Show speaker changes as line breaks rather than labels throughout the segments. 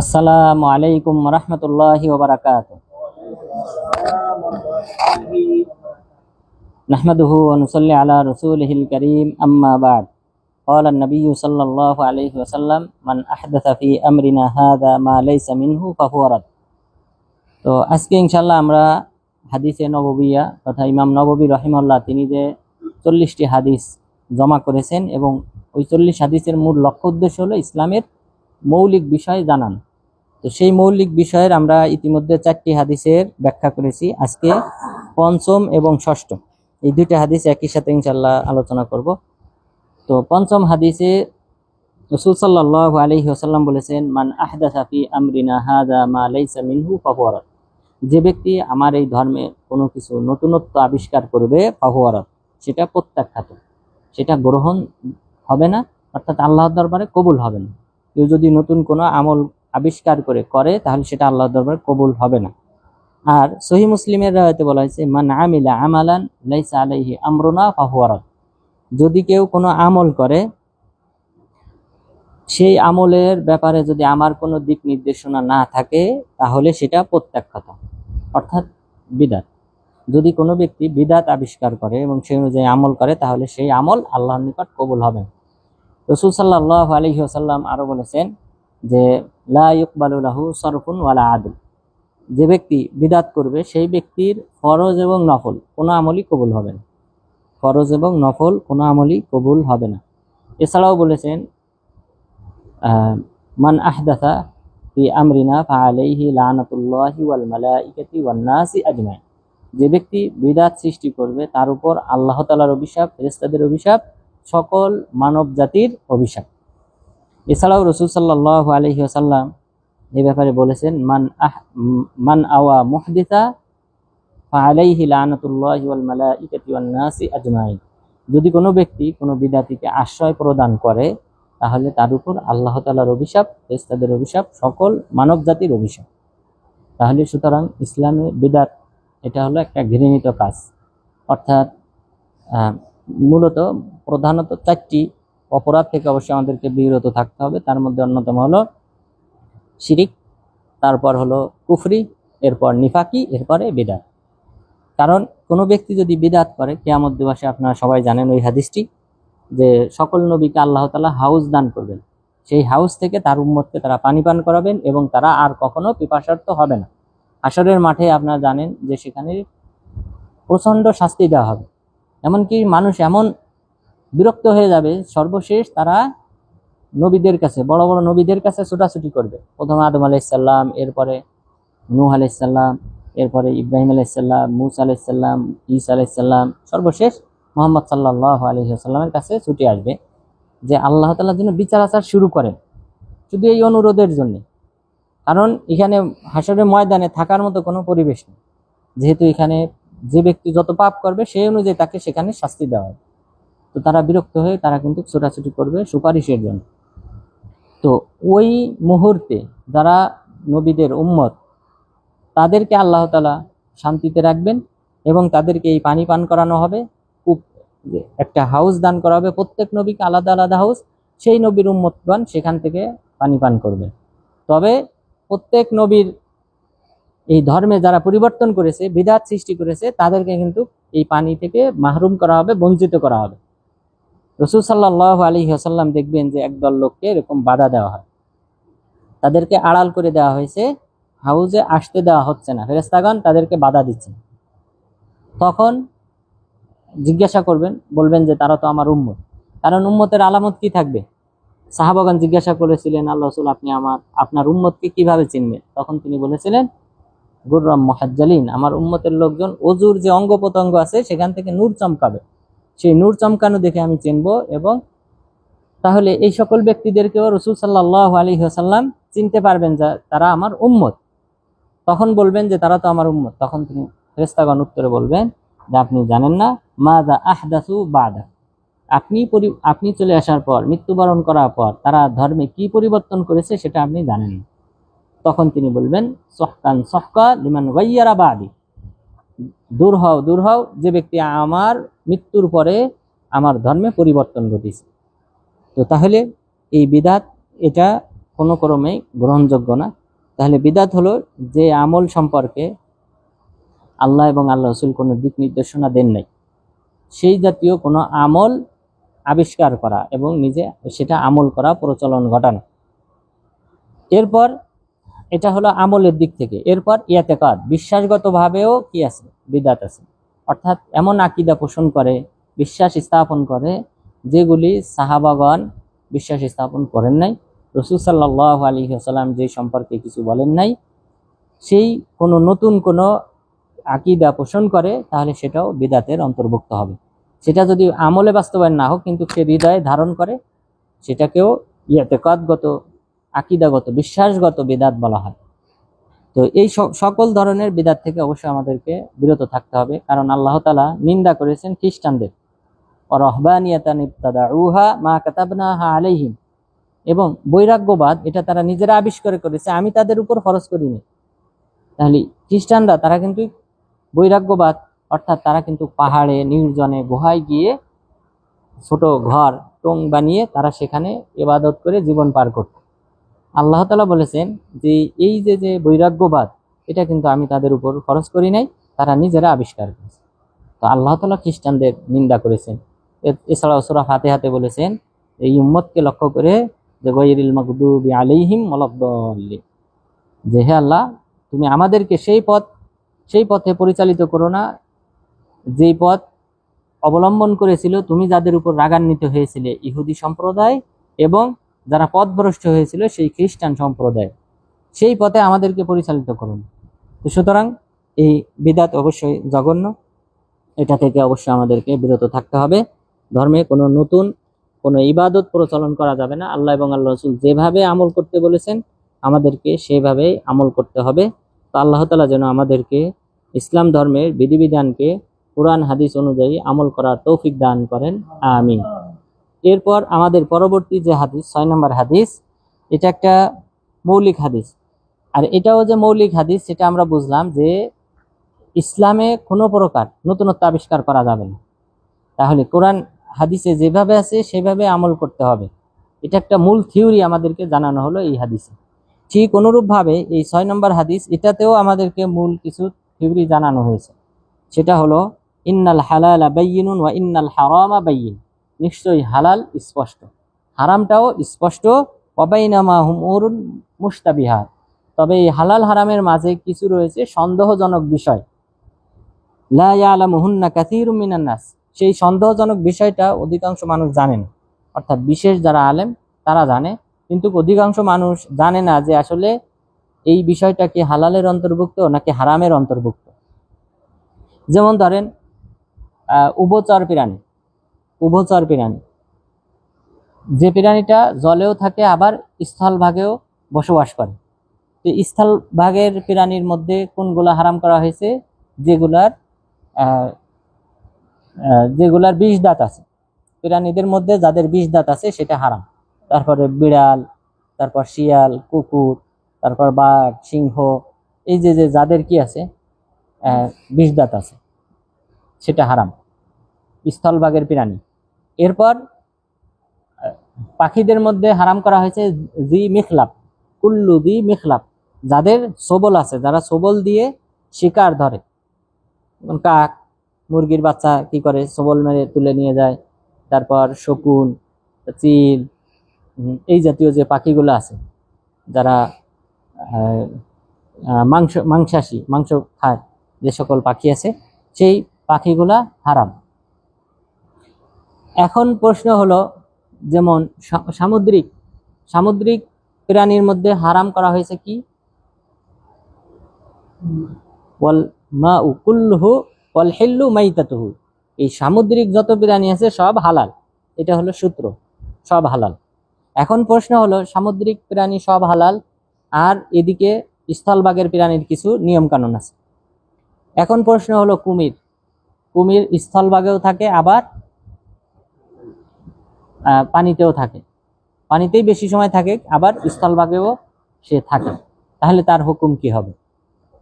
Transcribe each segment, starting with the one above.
আসসালামু আলাইকুম রহমতুল্লাহি ওবরাকাত نحمده ونصلي على رسوله الكريم أما بعد قال النبي صلى الله عليه وسلم من أحدث في أمرنا هذا ما ليس منه فهو رد তো আজকে ইনশাল্লাহ আমরা হাদিসে নববিয়া তথা ইমাম নববী রহিমাল্লাহ তিনি যে চল্লিশটি হাদিস জমা করেছেন এবং ওই চল্লিশ হাদিসের মূল লক্ষ্য উদ্দেশ্য হলো ইসলামের মৌলিক বিষয় জানান। তো সেই মৌলিক বিষয়ের আমরা ইতিমধ্যে চারটি হাদিসের ব্যাখ্যা করেছি। আজকে পঞ্চম এবং ষষ্ঠ। এই দুইটা হাদিস একই সাথে ইনশাল্লাহ আলোচনা করব। তো পঞ্চম হাদিসে রসুল সাল্লাহ আলহি আসাল্লাম বলেছেন, মান আহদা সাফি আমরিনা হাদা মা লাইসা মিনহু ফাহুয়ারাত যে ব্যক্তি আমার এই ধর্মে কোনো কিছু নতুনত্ব আবিষ্কার করবে ফাহুয়ারাত সেটা প্রত্যাখ্যাত। সেটা গ্রহণ হবে না, অর্থাৎ আল্লাহর দরবারে কবুল হবে না। কেউ যদি নতুন কোনো আমল আবিষ্কার করে করে, তাহলে সেটা আল্লাহর দরবারে কবুল হবে না। আর সহি মুসলিমের রায়তে বলা হয়েছে, মান আমিলা আমালান লাইসা আলাইহি আমরুনা ফাহুয়ারাত যদি কেউ কোনো আমল করে, সেই আমলের ব্যাপারে যদি আমার কোনো দিক নির্দেশনা না থাকে, তাহলে সেটা প্রত্যাখ্যাত, অর্থাৎ বিদাত। যদি কোনো ব্যক্তি বিদাত আবিষ্কার করে এবং সেই অনুযায়ী আমল করে, তাহলে সেই আমল আল্লাহর নিকট কবুল হবে। রসুল সাল্লাহ আলহি আসাল্লাম আরও বলেছেন যে, লা সরফুন ওয়ালা আদল। যে ব্যক্তি বিদাত করবে, সেই ব্যক্তির ফরজ এবং নফল কোনো আমলই কবুল হবে না। ফরজ এবং নফল কোনো আমলই কবুল হবে না। এছাড়াও বলেছেন মান আহদাথা ফি আমরিনা ফাআলাইহি লানাতুল্লাহি ওয়াল মালাইকাতি ওয়ান নাসি আজমাইন। যে ব্যক্তি বিদাত সৃষ্টি করবে, তার উপর আল্লাহ তালার অভিশাপ, ফেরেশতাদের অভিশাপ, সকল মানব জাতির অভিশাপ। এছাড়াও রসুল সাল্লাহ আলাইহি ওয়াসাল্লাম এ ব্যাপারে বলেছেন, মান আহ, মান আওয়া ওয়ান নাসি যদি কোনো ব্যক্তি কোনো বিদাতিকে আশ্রয় প্রদান করে, তাহলে তার উপর আল্লাহ তালার অভিশাপ, ফেরেশতাদের অভিশাপ, সকল মানব জাতির অভিশাপ। তাহলে সুতরাং ইসলামে বিদাত এটা হলো একটা ঘৃণিত কাজ। অর্থাৎ মূলত প্রধানত চারটি অপরাধ থেকে অবশ্যই আমাদেরকে বিরত থাকতে হবে। তার মধ্যে অন্যতম হলো শিরিক, তারপর হলো কুফরি, এরপর নিফাকি, এরপরে বিদাত। কারণ কোনো ব্যক্তি যদি বিদাত করে, কেয়ামত দিবসে আপনারা সবাই জানেন ওই হাদিসটি যে সকল নবীকে আল্লাহ তালা হাউস দান করবেন। সেই হাউস থেকে তার উম্মতকে তারা পানি পান করাবেন এবং তারা আর কখনো পিপাসার্থ হবে না। আসরের মাঠে আপনারা জানেন যে সেখানে প্রচণ্ড শাস্তি দেওয়া হবে। এমনকি মানুষ এমন বিরক্ত হয়ে যাবে, সর্বশেষ তারা নবীদের কাছে, বড় বড় নবীদের কাছে ছোটাছুটি করবে। প্রথমে আদম আলাইসাল্লাম এরপরে নূহ আলাইসাল্লাম এরপরে ইব্রাহিম আলাইসাল্লাম মুসা আলাইসাল্লাম ঈসা আলাইসাল্লাম সর্বশেষ মোহাম্মদ সাল্লাহ আলহিহাস্লামের কাছে ছুটে আসবে যে আল্লাহ তালার জন্য বিচার আচার শুরু করেন। শুধু এই অনুরোধের জন্য। কারণ এখানে হাসরের ময়দানে থাকার মতো কোনো পরিবেশ নেই। যেহেতু এখানে যে ব্যক্তি যত পাপ করবে সেই অনুযায়ী তাকে সেখানে শাস্তি দেওয়া হবে। তো তারা বিরক্ত হয়ে তারা কিন্তু ছোটাছুটি করবে সুপারিশের জন্য। তো ওই মুহূর্তে যারা নবীদের উম্মত, তাদেরকে আল্লাহ তালা শান্তিতে রাখবেন এবং তাদেরকে এই পানি পান করানো হবে। কূপ একটা হাউস দান করা হবে, প্রত্যেক নবীকে আলাদা আলাদা হাউস। সেই নবীর উম্মতগণ সেখান থেকে পানি পান করবে। তবে প্রত্যেক নবীর এই ধর্মে যারা পরিবর্তন করেছে, বিদাত সৃষ্টি করেছে, তাদেরকে কিন্তু এই পানি থেকে মাহরুম করা হবে, বঞ্চিত করা হবে। রসুল সাল্লাহ আলী আসাল্লাম দেখবেন যে একদল লোককে এরকম বাধা দেওয়া হয়। তাদেরকে আড়াল করে দেওয়া হয়েছে, হাউজে আসতে দেওয়া হচ্ছে না। ফেরেস্তাগণ তাদেরকে বাধা দিচ্ছে। তখন জিজ্ঞাসা করবেন, বলবেন যে তারা তো আমার উম্মত। কারণ উম্মতের আলামত কি থাকবে? সাহাবাগান জিজ্ঞাসা করেছিলেন, আল্লাহ রসুল, আপনি আমার, আপনার উম্মতকে কীভাবে চিনবেন? তখন তিনি বলেছিলেন, গুররাম মহাজ্জালিন, আমার উম্মতের লোকজন অজুর যে অঙ্গ প্রত্যঙ্গ আছে, সেখান থেকে নূর চমকাবে। সেই নূর চমকানো দেখে আমি চিনব এবং তাহলে এই সকল ব্যক্তিদেরকেও রসুল সাল্লাহ আলী সাল্লাম চিনতে পারবেন যে তারা আমার উম্মত। তখন বলবেন যে, তারা তো আমার উম্মত। তখন তিনি ফেরেস্তাগণ উত্তরে বলবেন যে, আপনি জানেন না মা দা আহদাসু বাদা আপনি আপনি চলে আসার পর, মৃত্যুবরণ করার পর তারা ধর্মে কি পরিবর্তন করেছে সেটা আপনি জানেন। তখন তিনি বলবেন, সহকান সহকা লিমান গাইয়ারা বাদি। দূর হও দূর হও, যে ব্যক্তি আমার মৃত্যুর পরে আমার ধর্মে পরিবর্তন ঘটিয়েছে তো তাহলে এই বিদাত এটা কোনো ক্রমেই গ্রহণযোগ্য না। তাহলে বিদাত হলো যে আমল সম্পর্কে আল্লাহ এবং আল্লাহ রসুল কোনো দিক নির্দেশনা দেন নাই। সেই জাতীয় কোনো আমল আবিষ্কার করা এবং নিজে সেটা আমল করা, প্রচলন ঘটানো। এরপর এটা হলো আমলের দিক থেকে। এরপর ইয়াতেকাদ, বিশ্বাসগতভাবেও কি আছে? বিদাত আছে। অর্থাৎ এমন আকিদা পোষণ করে, বিশ্বাস স্থাপন করে, যেগুলি সাহাবাগণ বিশ্বাস স্থাপন করেন নাই। রসুল সাল্লাহ আলী সাল্লাম যে সম্পর্কে কিছু বলেন নাই, সেই কোনো নতুন কোনো আকিদা পোষণ করে, তাহলে সেটাও বিদাতের অন্তর্ভুক্ত হবে। সেটা যদি আমলে বাস্তবায়ন না হোক, কিন্তু সে হৃদয়ে ধারণ করে, সেটাকেও ইয়াতেকাদগত আকিদাগত, বিশ্বাসগত বিদাত বলা হয়। তো এই সকল ধরনের বিদাত থেকে অবশ্যই আমাদেরকে বিরত থাকতে হবে, কারণ আল্লাহ তালা নিন্দা করেছেন খ্রিস্টানদের। রহবানিয়াতান ইবতাদাউহা মা এবং বৈরাগ্যবাদ, এটা তারা নিজেরা আবিষ্কার করেছে, আমি তাদের উপর খরচ করিনি। তাহলে খ্রিস্টানরা, তারা কিন্তু বৈরাগ্যবাদ অর্থাৎ তারা কিন্তু পাহাড়ে, নির্জনে গুহায় গিয়ে ছোট ঘর, টং বানিয়ে তারা সেখানে ইবাদত করে জীবন পার করত। আল্লাহ তালা বলেছেন যে এই যে যে বৈরাগ্যবাদ, এটা কিন্তু আমি তাদের উপর খরচ করি নাই, তারা নিজেরা আবিষ্কার করেছে। তো আল্লাহ তালা খ্রিস্টানদের নিন্দা করেছেন। এছাড়াও সুরা হাতে হাতে বলেছেন এই উম্মতকে লক্ষ্য করে যে গৈরিল মকদুবি আলাইহিম মলব্দলি যে, হে আল্লাহ, তুমি আমাদেরকে সেই পথ, সেই পথে পরিচালিত করো না যেই পথ অবলম্বন করেছিল, তুমি যাদের উপর রাগান্বিত হয়েছিলে, ইহুদি সম্প্রদায় এবং যারা পথভ্রষ্ট হয়েছিল, সেই খ্রিস্টান সম্প্রদায়। সেই পথে আমাদেরকে পরিচালিত করুন। তো সুতরাং এই বিদাত অবশ্যই জঘন্য। এটা থেকে অবশ্যই আমাদেরকে বিরত থাকতে হবে। ধর্মে কোনো নতুন, কোনো ইবাদত প্রচলন করা যাবে না। আল্লাহ এবং আল্লাহ রসুল যেভাবে আমল করতে বলেছেন, আমাদেরকে সেভাবেই আমল করতে হবে। তো আল্লাহ তালা যেন আমাদেরকে ইসলাম ধর্মের বিধিবিধানকে কোরআন, হাদিস অনুযায়ী আমল করার তৌফিক দান করেন। আমিন। এরপর আমাদের পরবর্তী যে হাদিস, ছয় নম্বর হাদিস, এটা একটা মৌলিক হাদিস। আর এটাও যে মৌলিক হাদিস, সেটা আমরা বুঝলাম যে ইসলামে কোনো প্রকার নতুনত্ব আবিষ্কার করা যাবে না। তাহলে কোরআন, হাদিসে যেভাবে আছে, সেভাবে আমল করতে হবে। এটা একটা মূল থিওরি আমাদেরকে জানানো হলো এই হাদিসে। ঠিক অনুরূপভাবে এই ছয় নম্বর হাদিস, এটাতেও আমাদেরকে মূল কিছু থিওরি জানানো হয়েছে। সেটা হলো ইন্নাল হালাল বাইয়িনুন ওয়া ইন্নাল হারামা বাইয়িন। নিশ্চয়ই হালাল, স্পষ্ট। হারামটাও স্পষ্ট। অবাইনামা হুমুরুন মুস্তাবিহার তবে এই হালাল হারামের মাঝে কিছু রয়েছে সন্দেহজনক বিষয়। লা ইয়ালামুহুন্না কাসীরুম মিনান নাস। সেই সন্দেহজনক বিষয়টা অধিকাংশ মানুষ জানে না অর্থাৎ বিশেষ যারা আলেম, তারা জানে। কিন্তু অধিকাংশ মানুষ জানে না যে আসলে এই বিষয়টা কি হালালের অন্তর্ভুক্ত নাকি হারামের অন্তর্ভুক্ত। যেমন ধরেন উভচর প্রাণী উভচর প্রাণী যে প্রাণীটা জলেও থাকে, আবার স্থলভাগেও বসবাস করে। তো স্থলভাগের প্রাণীর মধ্যে কোনগুলা হারাম করা হয়েছে? যেগুলার যেগুলার বিষ দাঁত আছে। প্রাণীদের মধ্যে যাদের বিষ দাঁত আছে, সেটা হারাম। তারপরে বিড়াল, তারপর শিয়াল, কুকুর, তারপর বাঘ, সিংহ, এই যে যে যাদের কি আছে বিষ দাঁত আছে। সেটা হারাম। স্থলভাগের প্রাণী এরপর পাখিদের মধ্যে হারাম করা হয়েছে জি মিখলাপ, কুল্লু দি মিখলাপ। যাদের সবল আছে, যারা সবল দিয়ে শিকার ধরে। কাক, মুরগির বাচ্চা কি করে? সবল মেরে তুলে নিয়ে যায়। তারপর শকুন, চিল এই জাতীয় যে পাখিগুলো আছে, যারা মাংস, মাংসাশী, মাংস খায়, যে সকল পাখি আছে, সেই পাখিগুলা হারাম। এখন প্রশ্ন হলো, যেমন সামুদ্রিক সামুদ্রিক প্রাণীর মধ্যে হারাম করা হয়েছে কি? মা হিল্লু এই সামুদ্রিক যত প্রাণী আছে সব হালাল। এটা হলো সূত্র, সব হালাল। এখন প্রশ্ন হলো, সামুদ্রিক প্রাণী সব হালাল? আর এদিকে স্থলভাগের প্রাণীর কিছু নিয়মকানুন আছে। এখন প্রশ্ন হলো কুমির কুমির স্থলভাগেও থাকে, আবার পানিতেও থাকে। পানিতেই বেশি সময় থাকে, আবার স্থলভাগেও সে থাকে। তাহলে তার হুকুম কি হবে?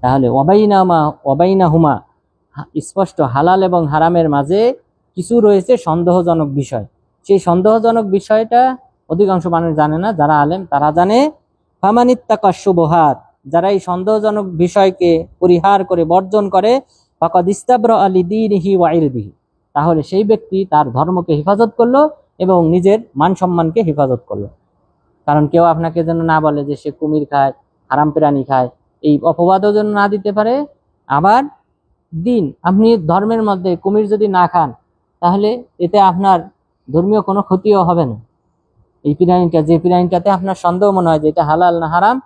তাহলে অবাইনামা অবাইনা হুমা স্পষ্ট, হালাল এবং হারামের মাঝে কিছু রয়েছে সন্দেহজনক বিষয়। সেই সন্দেহজনক বিষয়টা অধিকাংশ মানুষ জানে না, যারা আলেম, তারা জানে ফামানিত্তাকা শুবহাত, যারা এই সন্দেহজনক বিষয়কে পরিহার করে, বর্জন করে ফাকাদ ইস্তাবর আলী দিনহি ওয়াইরদিহি তাহলে সেই ব্যক্তি তার ধর্মকে হেফাজত করল এবং নিজের মান সম্মানকে হেফাজত করল। কারণ কেউ আপনাকে যেন না বলে যে সে কুমির খায়, হারাম প্রাণী খায়, এই অপবাদও যেন না দিতে পারে। আবার দিন, আপনি ধর্মের মধ্যে কুমির যদি না খান, তাহলে এতে আপনার ধর্মীয় কোনো ক্ষতিও হবে না। এই প্রাণীটা যে প্রাণীটাতে আপনার সন্দেহ মনে হয় যে এটা হালাল না হারাম,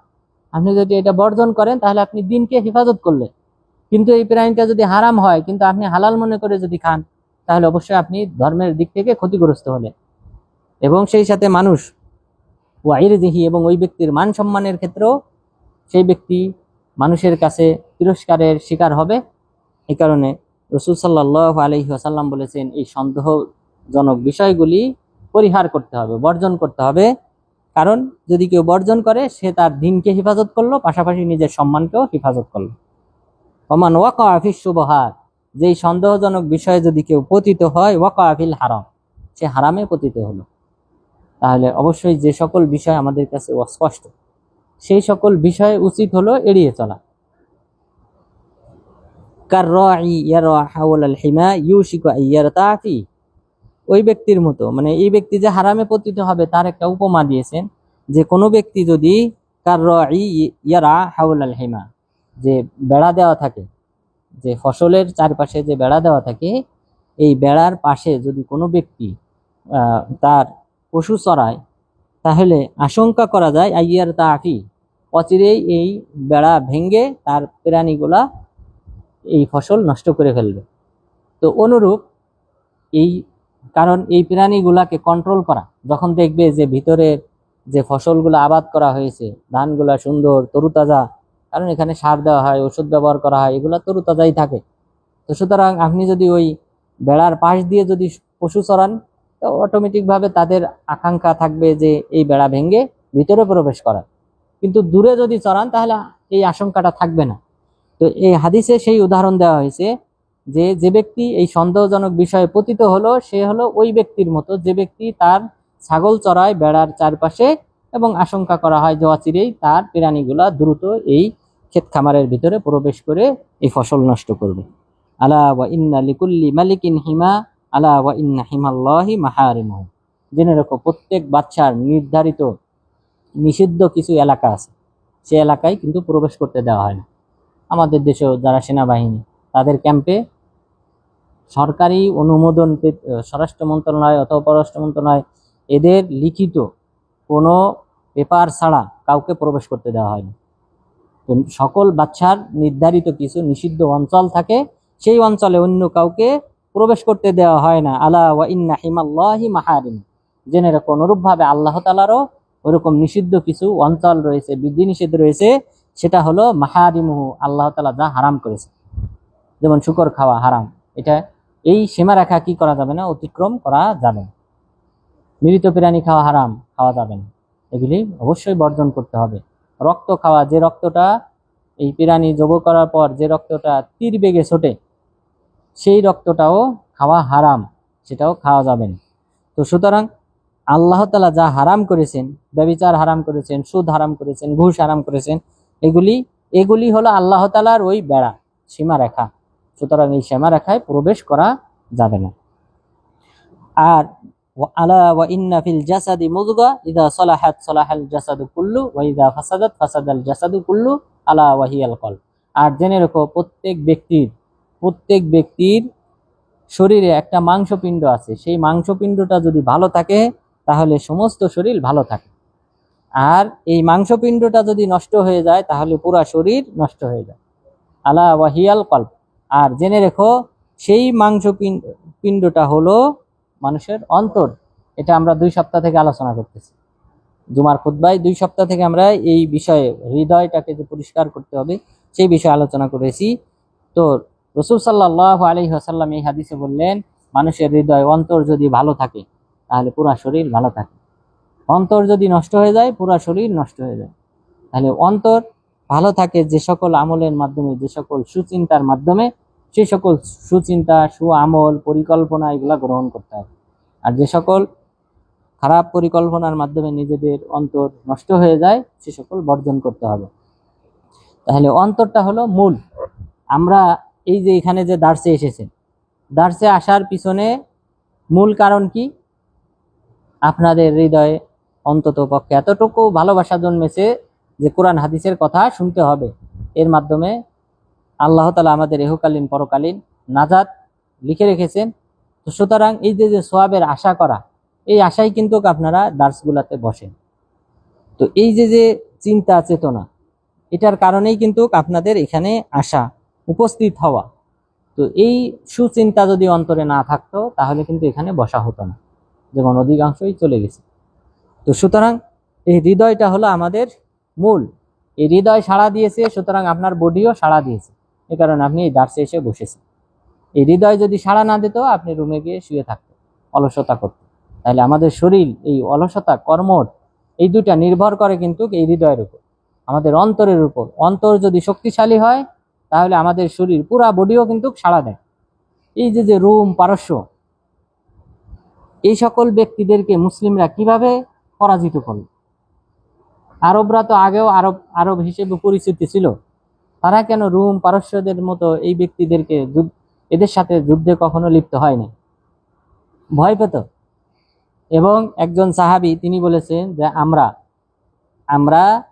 আপনি যদি এটা বর্জন করেন, তাহলে আপনি দিনকে হেফাজত করলেন। কিন্তু এই প্রাণীটা যদি হারাম হয়, কিন্তু আপনি হালাল মনে করে যদি খান, তাহলে অবশ্যই আপনি ধর্মের দিক থেকে ক্ষতিগ্রস্ত হলেন এবং সেই সাথে মানুষ, ওয়াইরদিহি এবং ওই ব্যক্তির মান সম্মানের ক্ষেত্রেও সেই ব্যক্তি মানুষের কাছে তিরস্কারের শিকার হবে। এই কারণে রসুল সাল্লাহ আলহি আসাল্লাম বলেছেন, এই সন্দেহজনক বিষয়গুলি পরিহার করতে হবে, বর্জন করতে হবে। কারণ যদি কেউ বর্জন করে, সে তার দিনকে হেফাজত করল, পাশাপাশি নিজের সম্মানকেও হেফাজত করল। ওমান ওয়াকা আফিস সুবহার যেই সন্দেহজনক বিষয়ে যদি কেউ পতিত হয় ওয়াকা আফিল হারাম। সে হারামে পতিত হলো। তাহলে অবশ্যই যে সকল বিষয় আমাদের কাছে অস্পষ্ট, সেই সকল বিষয়ে উচিত হলো এড়িয়ে চলা। ওই ব্যক্তির মতো মানে এই ব্যক্তি যে হারামে পতিত হবে, তার একটা উপমা দিয়েছেন যে কোনো ব্যক্তি যদি কার্রাই ইয়ারা হাওলাল হিমা যে বেড়া দেওয়া থাকে, যে ফসলের চারপাশে যে বেড়া দেওয়া থাকে, এই বেড়ার পাশে যদি কোনো ব্যক্তি তার পশু চড়ায়, তাহলে আশঙ্কা করা যায়, আইয়ার তা আফি অচিরেই এই বেড়া ভেঙ্গে তার প্রাণীগুলা এই ফসল নষ্ট করে ফেলবে। তো অনুরূপ এই, কারণ এই প্রাণীগুলাকে কন্ট্রোল করা, যখন দেখবে যে ভিতরের যে ফসলগুলো আবাদ করা হয়েছে, ধানগুলা সুন্দর, তরুতাজা কারণ এখানে সার দেওয়া হয়, ওষুধ ব্যবহার করা হয়, এগুলো তরুতাজাই থাকে। তো সুতরাং আপনি যদি ওই বেড়ার পাশ দিয়ে যদি পশু চড়ান, তো অটোমেটিকভাবে তাদের আকাঙ্ক্ষা থাকবে যে এই বেড়া ভেঙে ভিতরে প্রবেশ করার। কিন্তু দূরে যদি চড়ান, তাহলে এই আশঙ্কাটা থাকবে না। তো এই হাদিসে সেই উদাহরণ দেওয়া হয়েছে যে যে ব্যক্তি এই সন্দেহজনক বিষয়ে পতিত হলো, সে হলো ওই ব্যক্তির মতো। যে ব্যক্তি তার ছাগল চড়ায় বেড়ার চারপাশে এবং আশঙ্কা করা হয় যে অচিরেই তার প্রাণীগুলা দ্রুত এই ক্ষেত খামারের ভিতরে প্রবেশ করে এই ফসল নষ্ট করবে। আলা ওয়া ইন্না লিকুল্লি মালিকিন হিমা, আলা ওয়া ইন্না হিমাল্লাহি মাহারিমুহু। জেনে রাখো, প্রত্যেক বাচ্চার নির্ধারিত নিষিদ্ধ কিছু এলাকা আছে। সে এলাকায় কিন্তু প্রবেশ করতে দেওয়া হয় না। আমাদের দেশেও যারা সেনাবাহিনী, তাদের ক্যাম্পে সরকারি অনুমোদন স্বরাষ্ট্র মন্ত্রণালয় অথবা পররাষ্ট্র মন্ত্রণালয়, এদের লিখিত কোনো পেপার ছাড়া কাউকে প্রবেশ করতে দেওয়া হয়নি সকল বাচ্চার নির্ধারিত কিছু নিষিদ্ধ অঞ্চল থাকে, সেই অঞ্চলে অন্য কাউকে প্রবেশ করতে দেওয়া হয় না। আলা ওয়া ইন্না হিমাল্লাহি মাহারিম। জেনে রাখো, অনুরূপভাবে আল্লাহ তালারও ওরকম নিষিদ্ধ কিছু অঞ্চল রয়েছে বিধি নিষেধ রয়েছে, সেটা হলো মাহারিমুহু, আল্লাহ তালা যা হারাম করেছে। যেমন শুকর খাওয়া হারাম, এটা এই সীমারেখা কি করা যাবে না, অতিক্রম করা যাবে মৃত প্রাণী খাওয়া হারাম, খাওয়া যাবে না। এগুলি অবশ্যই বর্জন করতে হবে। রক্ত খাওয়া, যে রক্তটা এই প্রাণী যোগ করার পর যে রক্তটা তীর বেগে ছোটে, সেই রক্তটাও খাওয়া হারাম, সেটাও খাওয়া যাবে না। তো সুতরাং আল্লাহ তালা যা হারাম করেছেন, ব্যবিচার হারাম করেছেন, সুদ হারাম করেছেন, ঘুষ হারাম করেছেন, এগুলি এগুলি হলো আল্লাহ তালার ওই বেড়া, সীমারেখা। সুতরাং এই সীমারেখায় প্রবেশ করা যাবে না। আর আলা ওয়া ইন্না ফিল জাসাদি মুদগা ইদা সলাহাত সলাহাল জাসাদু কুল্লু ওয়া ইদা ফাসাদাত ফাসাদাল জাসাদু কুল্লু আলা ওয়াহিয়াল কল আর জেনে রেখো, প্রত্যেক ব্যক্তির প্রত্যেক ব্যক্তির শরীরে একটা মাংসপিণ্ড আছে। সেই মাংসপিণ্ডটা যদি ভালো থাকে, তাহলে সমস্ত শরীর ভালো থাকে। আর এই মাংসপিণ্ডটা যদি নষ্ট হয়ে যায়, তাহলে পুরা শরীর নষ্ট হয়ে যায়। আলা ওয়াহিয়াল কল্প আর জেনে রেখো, সেই মাংসপিণ্ড, পিণ্ডটা হলো মানুষের অন্তর, এটা আমরা দুই সপ্তাহ থেকে আলোচনা করতেছি। জুমার খুদ্ায় দুই সপ্তাহ থেকে আমরা এই বিষয়ে, হৃদয়টাকে যে পরিষ্কার করতে হবে, সেই বিষয়ে আলোচনা করেছি। তো রসুল সাল্লাহ আলী আসাল্লাম এই হাদিসে বললেন, মানুষের হৃদয়, অন্তর যদি ভালো থাকে, তাহলে পুরা শরীর ভালো থাকে। অন্তর যদি নষ্ট হয়ে যায়, পুরা শরীর নষ্ট হয়ে যায়। তাহলে অন্তর ভালো থাকে যে সকল আমলের মাধ্যমে, যে সকল সুচিন্তার মাধ্যমে সেই সকল সুচিন্তা সু আমল পরিকল্পনা এগুলা গ্রহণ করতে হবে। আর যে সকল খারাপ পরিকল্পনার মাধ্যমে নিজেদের অন্তর নষ্ট হয়ে যায়, সে সকল বর্জন করতে হবে। তাহলে অন্তরটা হলো মূল। আমরা এই যে এখানে যে দার্সে এসেছেন দার্সে আসার পিছনে মূল কারণ কি? আপনাদের হৃদয়ে অন্তত পক্ষে এতটুকু ভালোবাসা জন্মেছে যে কোরআন হাদিসের কথা শুনতে হবে। এর মাধ্যমে আল্লাহ তালা আমাদের এহকালীন, পরকালীন নাজাদ লিখে রেখেছেন। তো সুতরাং এই যে যে সোয়াবের আশা করা, এই আশাই কিন্তু আপনারা দার্সগুলাতে বসেন। তো এই যে যে চিন্তা, চেতনা, এটার কারণেই কিন্তু আপনাদের এখানে আসা উপস্থিত হওয়া। তো এই সুচিন্তা যদি অন্তরে না থাকতো, তাহলে কিন্তু এখানে বসা হতো না, যেমন অধিকাংশই চলে গেছে। তো সুতরাং এই হৃদয়টা হলো আমাদের মূল। এই হৃদয় সাড়া দিয়েছে, সুতরাং আপনার বডিও সাড়া দিয়েছে। এ কারণে আপনি এই দার্সে এসে বসেছেন। এই হৃদয় যদি সাড়া না দিত, আপনি রুমে গিয়ে শুয়ে থাকতেন, অলসতা করতেন। তাহলে আমাদের শরীর, এই অলসতা কর্মট এই দুটা নির্ভর করে কিন্তু এই হৃদয়ের উপর। আমাদের অন্তরের উপর। অন্তর যদি শক্তিশালী হয়, তাহলে আমাদের শরীর, পুরা বডিও কিন্তু সাড়া দেয়। এই যে যে রুম, পারস্য, এই সকল ব্যক্তিদেরকে মুসলিমরা কীভাবে পরাজিত করল? আরবরা তো আগেও আরব আরব হিসেবে পরিচিতি ছিল। তারা কেন রুম পারস্যদের মতো এই ব্যক্তিদেরকে এদের সাথে যুদ্ধে কখনো লিপ্ত হয়নি? ভয় পেত। এবং একজন সাহাবী, তিনি বলেছেন যে, আমরা আমরা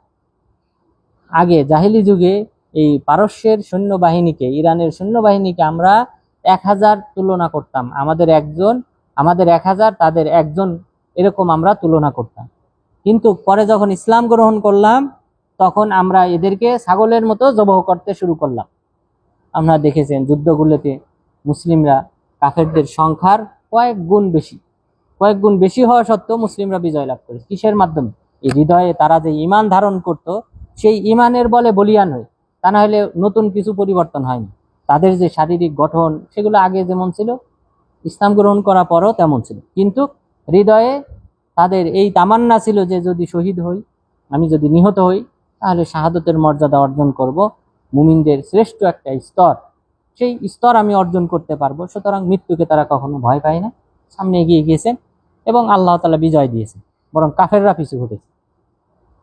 আগে জাহিলি যুগে এই পারস্যের সৈন্যবাহিনীকে, ইরানের সৈন্যবাহিনীকে আমরা এক হাজার তুলনা করতাম। আমাদের একজন, আমাদের এক হাজার, তাদের একজন এরকম আমরা তুলনা করতাম। কিন্তু পরে যখন ইসলাম গ্রহণ করলাম তখন আমরা এদেরকে ছাগলের মতো জবহ করতে শুরু করলাম। আমরা দেখেছেন যুদ্ধগুলোতে মুসলিমরা কাফেরদের সংখ্যার কয়েক গুণ বেশি। কয়েক গুণ বেশি হওয়া সত্ত্বেও মুসলিমরা বিজয় লাভ করে কিসের মাধ্যমে? এই হৃদয়ে তারা যে ইমান ধারণ করত, সেই ইমানের বলে বলিয়ান হয়ে। তা না হলে নতুন কিছু পরিবর্তন হয়নি। তাদের যে শারীরিক গঠন, সেগুলো আগে যেমন ছিল, ইসলাম গ্রহণ করার পরও তেমন ছিল। কিন্তু হৃদয়ে তাদের এই তামান্না ছিল যে যদি শহীদ হই, আমি যদি নিহত হই তাহলে শাহাদতের মর্যাদা অর্জন করব। মুমিনদের শ্রেষ্ঠ একটা স্তর। সেই স্তর আমি অর্জন করতে পারব। সুতরাং মৃত্যুকে তারা কখনো ভয় পায় না। সামনে এগিয়ে গিয়েছেন এবং আল্লাহ তালা বিজয় দিয়েছেন। বরং কাফেররা পিছু ঘটেছে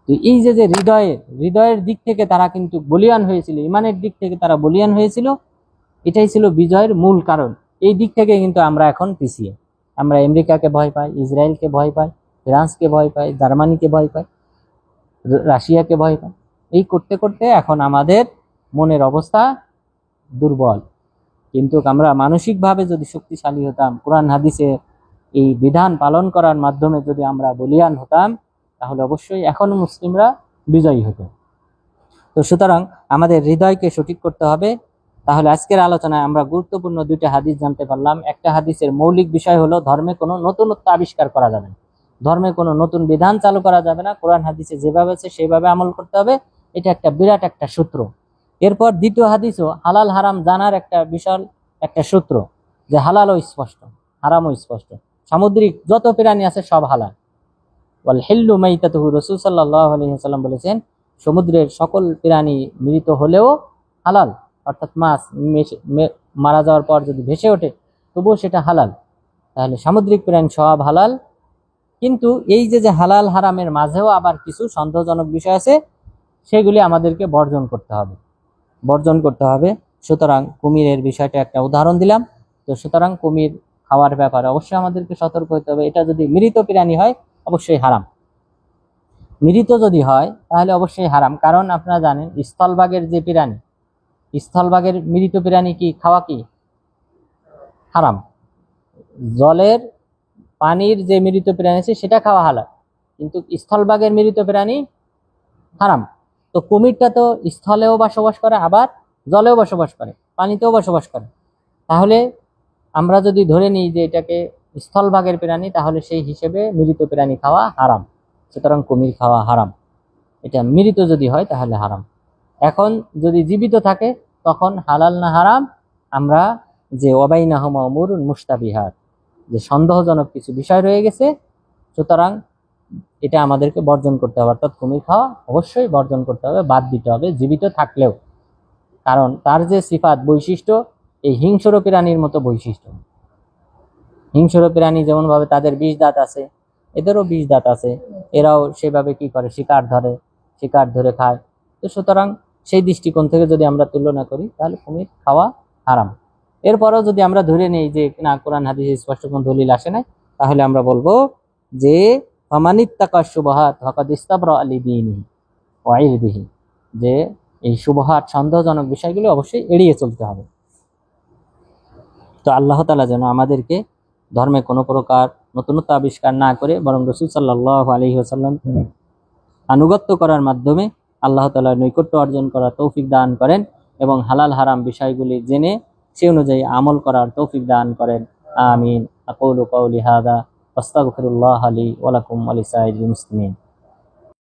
তো এই যে যে হৃদয়ের হৃদয়ের দিক থেকে তারা কিন্তু বলিয়ান হয়েছিল, ইমানের দিক থেকে তারা বলিয়ান হয়েছিল, এটাই ছিল বিজয়ের মূল কারণ। এই দিক থেকে কিন্তু আমরা এখন পিছিয়ে। আমরা আমেরিকাকে ভয় পাই, ইসরায়েলকে ভয় পাই, ফ্রান্সকে ভয় পাই, জার্মানিকে ভয় পাই। রাশিয়াকে ভয় পাই এই করতে করতে এখন আমাদের মনের অবস্থা দুর্বল। কিন্তু আমরা মানসিকভাবে যদি শক্তিশালী হতাম, কোরআন হাদিসে এই বিধান পালন করার মাধ্যমে যদি আমরা বলিয়ান হতাম, তাহলে অবশ্যই এখনও মুসলিমরা বিজয়ী হতো। তো সুতরাং আমাদের হৃদয়কে সঠিক করতে হবে। তাহলে আজকের আলোচনায় আমরা গুরুত্বপূর্ণ দুইটা হাদিস জানতে পারলাম। একটা হাদিসের মৌলিক বিষয় হলো ধর্মে কোনো নতুনত্ব আবিষ্কার করা যাবে না। ধর্মে কোনো নতুন বিধান চালু করা যাবে না। কোরআন হাদিসে যেভাবে আছে, সেইভাবে আমল করতে হবে। এটা একটা বিরাট একটা সূত্র। এরপর দ্বিতীয় হাদিসও হালাল হারাম জানার একটা বিশাল একটা সূত্র, যে হালালও স্পষ্ট, হারামও স্পষ্ট। সামুদ্রিক যত প্রাণী আছে সব হালাল। ওয়াল হিল্লু মাইতাতুহু রসুল সাল্লাহ আলহিহাল্লাম বলেছেন, সমুদ্রের সকল প্রাণী মৃত হলেও হালাল। অর্থাৎ মাছ মারা যাওয়ার পর যদি ভেসে ওঠে, তবুও সেটা হালাল। তাহলে সামুদ্রিক প্রাণী সব হালাল। কিন্তু এই যে যে হালাল হারামের মাঝেও আবার কিছু সন্দেহজনক বিষয় আছে, সেগুলি আমাদেরকে বর্জন করতে হবে। বর্জন করতে হবে। সুতরাং কুমিরের বিষয়টা একটা উদাহরণ দিলাম। তো সুতরাং কুমির খাওয়ার ব্যাপারে অবশ্যই আমাদেরকে সতর্ক হতে হবে। এটা যদি মৃত প্রাণী হয়, অবশ্যই হারাম। মৃত যদি হয়, তাহলে অবশ্যই হারাম। কারণ আপনারা জানেন, স্থলভাগের যে প্রাণী, স্থলভাগের মৃত প্রাণী কি, খাওয়া কি? হারাম। জলের পানির যে মৃত প্রাণী আছে, সেটা খাওয়া হালাল। কিন্তু স্থলভাগের মৃত প্রাণী হারাম। তো কুমিরটা তো স্থলেও বসবাস করে, আবার জলেও বসবাস করে, পানিতেও বসবাস করে। তাহলে আমরা যদি ধরে নিই যে এটাকে স্থলভাগের প্রাণী, তাহলে সেই হিসেবে মৃত প্রাণী খাওয়া হারাম। সুতরাং কুমির খাওয়া হারাম। এটা মৃত যদি হয়, তাহলে হারাম। এখন যদি জীবিত থাকে, তখন হালাল না হারাম? আমরা যে অবাইনাহমা অমরুন মুস্তাবিহাত যে সন্দেহজনক কিছু বিষয় রয়ে গেছে, সুতরাং এটা আমাদেরকে বর্জন করতে হবে। অর্থাৎ কুমির খাওয়া অবশ্যই বর্জন করতে হবে, বাদ দিতে হবে, জীবিত থাকলেও। কারণ তার যে সিফাত বৈশিষ্ট্য, এই হিংস্র প্রাণীর মতো বৈশিষ্ট্য। হিংস্র প্রাণী যেমনভাবে তাদের বিষ দাঁত আছে, এদেরও বিষ দাঁত আছে। এরাও সেভাবে কি করে? শিকার ধরে শিকার ধরে খায়। তো সুতরাং সেই দৃষ্টিকোণ থেকে যদি আমরা তুলনা করি, তাহলে কুমির খাওয়া হারাম। এরপরও যদি আমরা ধরে নেই যে, না, কোরআন, হাদিসে স্পষ্ট কোনো দলিল আসে নাই, তাহলে আমরা বলব যে, ফামানিত্তাকা শুবহাত ফাকাদ ইস্তাবরা আলি ইরদিহি, যে এই শুবহাত সন্দেহজনক বিষয়গুলো অবশ্যই এড়িয়ে চলতে হবে। তো আল্লাহ তাআলা যেন আমাদেরকে ধর্মে কোনো প্রকার নতুনত্ব আবিষ্কার না করে, বরং রসুল সাল্লাহ আলহি আসাল্লাম আনুগত্য করার মাধ্যমে আল্লাহ তালার নৈকট্য অর্জন করার তৌফিক দান করেন এবং হালাল হারাম বিষয়গুলি জেনে সে অনুযায়ী আমল করার তৌফিক দান করেন। আমিন। আকৌল কৌলি হাদা আস্তাগফিরুল্লাহ আলী ওয়ালাকুম আলী সাইদ মুসলিমিন।